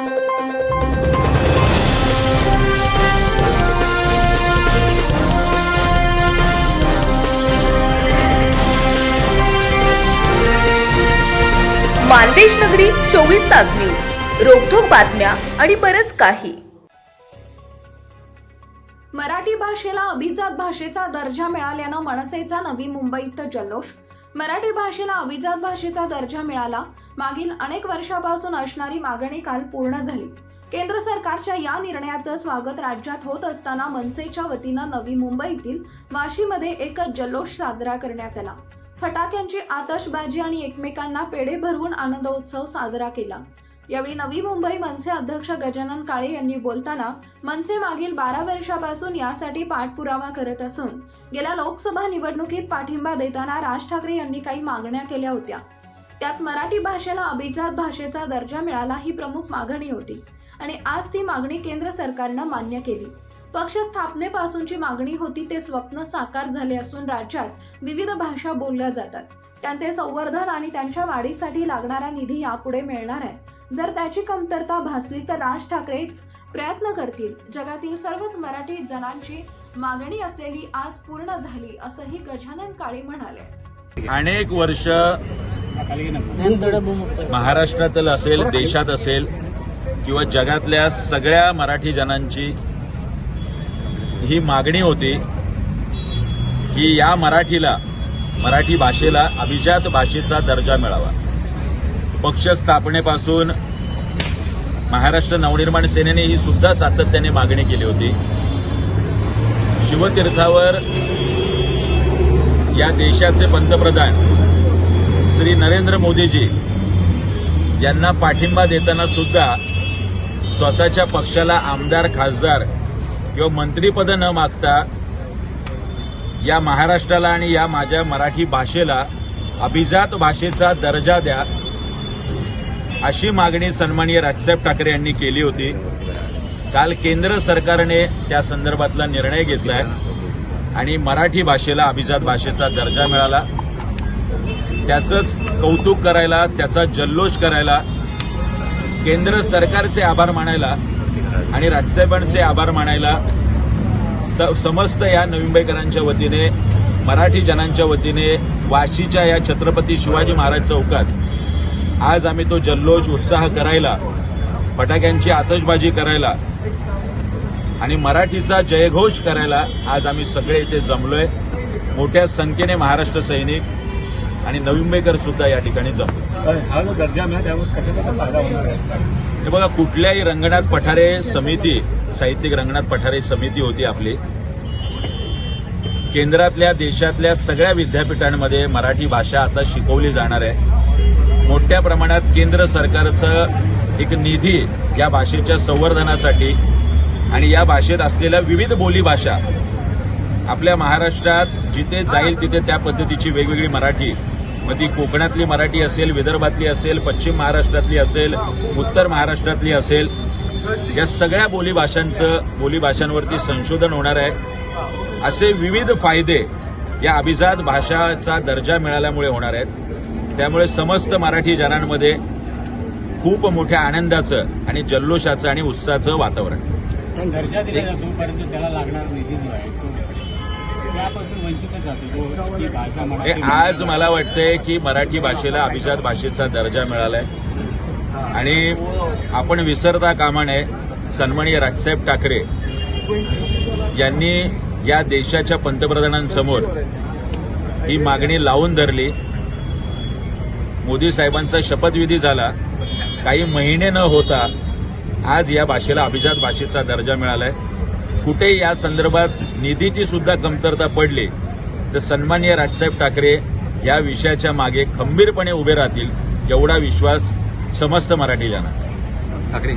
मानदेश नगरी चोवीस तास न्यूज. रोखोक बातम्या आणि बरच काही. मराठी भाषेला अभिजात भाषेचा दर्जा मिळाल्यानं मनसेचा नवी मुंबईत जल्लोष. मराठी भाषेला अभिजात भाषेचा दर्जा मिळाला. मागील अनेक वर्षापासून असणारी मागणी काल पूर्ण झाली. केंद्र सरकारच्या या निर्णयाचं स्वागत राज्यात होत असताना मनसेच्या वतीनं नवी मुंबईतील वाशीमध्ये एक जल्लोष साजरा करण्यात आला. फटाक्यांची आतषबाजी आणि एकमेकांना पेढे भरवून आनंदोत्सव साजरा केला. यावेळी नवी मुंबई मनसे अध्यक्ष गजानन काळे यांनी बोलताना मनसे मागील बारा वर्षापासून यासाठी पाठपुरावा करत असून गेल्या लोकसभा निवडणुकीत पाठिंबा देताना राज ठाकरे यांनी काही मागण्या केल्या होत्या. त्यात मराठी भाषेला अभिजात भाषेचा दर्जा मिळाला ही प्रमुख मागणी होती आणि आज ती मागणी केंद्र सरकारनं मान्य केली. पक्ष स्थापनेपासूनची मागणी होती ते स्वप्न साकार झाले असून राज्यात विविध भाषा बोलल्या जातात. त्यांचे संवर्धन आणि त्यांच्या वाढीसाठी लागणारा निधी यापुढे मिळणार आहे. जर त्याची कमतरता भासली तर राज ठाकरेच प्रयत्न करतील. जगातील सर्वच मराठी जणांची मागणी असलेली आज पूर्ण झाली असंही गजानन काळे म्हणाले. अनेक वर्ष महाराष्ट्रातील असेल देशात असेल किंवा जगातल्या सगळ्या मराठी जनांची ही मागणी होती की या मराठीला मराठी भाषेला अभिजात भाषेचा दर्जा मिळावा. पक्ष स्थापनेपासून महाराष्ट्र नवनिर्माण सेनेने ही सुद्धा सातत्याने मागणी केली होती. शिवतीर्थावर या देशाचे पंतप्रधान श्री नरेंद्र मोदीजी यांना पाठिंबा देताना सुद्धा स्वतःच्या पक्षाला आमदार खासदार किंवा मंत्रीपद न मागता या महाराष्ट्राला आणि या माझ्या मराठी भाषेला अभिजात भाषेचा दर्जा द्या अशी मागणी सन्माननीय राजसाहेब ठाकरे यांनी केली होती. काल केंद्र सरकारने त्या संदर्भातला निर्णय घेतलाय आणि मराठी भाषेला अभिजात भाषेचा दर्जा मिळाला. त्याचंच कौतुक करायला त्याचा जल्लोष करायला केंद्र सरकारचे आभार मानायला आणि राजसाहेबांचे आभार मानायला समस्त या नवी मुंबईकरांच्या वतीने मराठी जनांच्या वतीने वाशीच्या या छत्रपती शिवाजी महाराज चौकात आज आम्ही तो जल्लोष उत्साह करायला फटाक्यांची आतषबाजी करायला आणि मराठीचा जयघोष करायला आज आम्ही सगळे इथे जमलोय. मोठ्या संख्येने महाराष्ट्र सैनिक आणि नवी मुंबईकर सुद्धा या ठिकाणी जमलो हा जो दर्जा मिळाला त्यावर कशाचा फायदा होणार आहे? हे बघा कुठल्याही रंगनाथ पठारे समिती साहित्यिक रंगनाथ पठारे समिती होती आपली. केंद्रातल्या देशातल्या सगळ्या विद्यापीठांमध्ये मराठी भाषा आता शिकवली जाणार आहे. मोठ्या प्रमाणात केंद्र सरकारचं एक निधी या भाषेच्या संवर्धनासाठी आणि या भाषेत असलेल्या विविध बोली भाषा आपल्या महाराष्ट्रात जिथे जाईल तिथे त्या पद्धतीची वेगवेगळी मराठी मग ती कोकणातली मराठी असेल विदर्भातली असेल पश्चिम महाराष्ट्रातली असेल उत्तर महाराष्ट्रातली असेल या सगळ्या बोलीभाषांचं बोलीभाषांवरती संशोधन होणार आहे. असे विविध फायदे या अभिजात भाषाचा दर्जा मिळाल्यामुळे होणार आहेत. त्यामुळे समस्त मराठी जनांमध्ये खूप मोठ्या आनंदाचं आणि जल्लोषाचं आणि उत्साहाचं वातावरण. दर्जा दिला जातो परंतु त्याला लागणार निधी जो आहे आज मला वाटतंय की मराठी भाषेला अभिजात भाषेचा दर्जा मिळालाय. आणि आपण विसरता कामा नये सन्माननीय राजसाहेब ठाकरे यांनी या देशाच्या पंतप्रधानांसमोर ही मागणी लावून धरली. मोदी साहेबांचा शपथविधी झाला. काही महिने न होता आज या भाषेला अभिजात भाषेचा दर्जा मिळालाय. कुठेही या संदर्भात निधीची सुद्धा कमतरता पडली तर सन्माननीय राजसाहेब ठाकरे या विषयाच्या मागे खंबीरपणे उभे राहतील एवढा विश्वास समस्त मराठी ठाकरे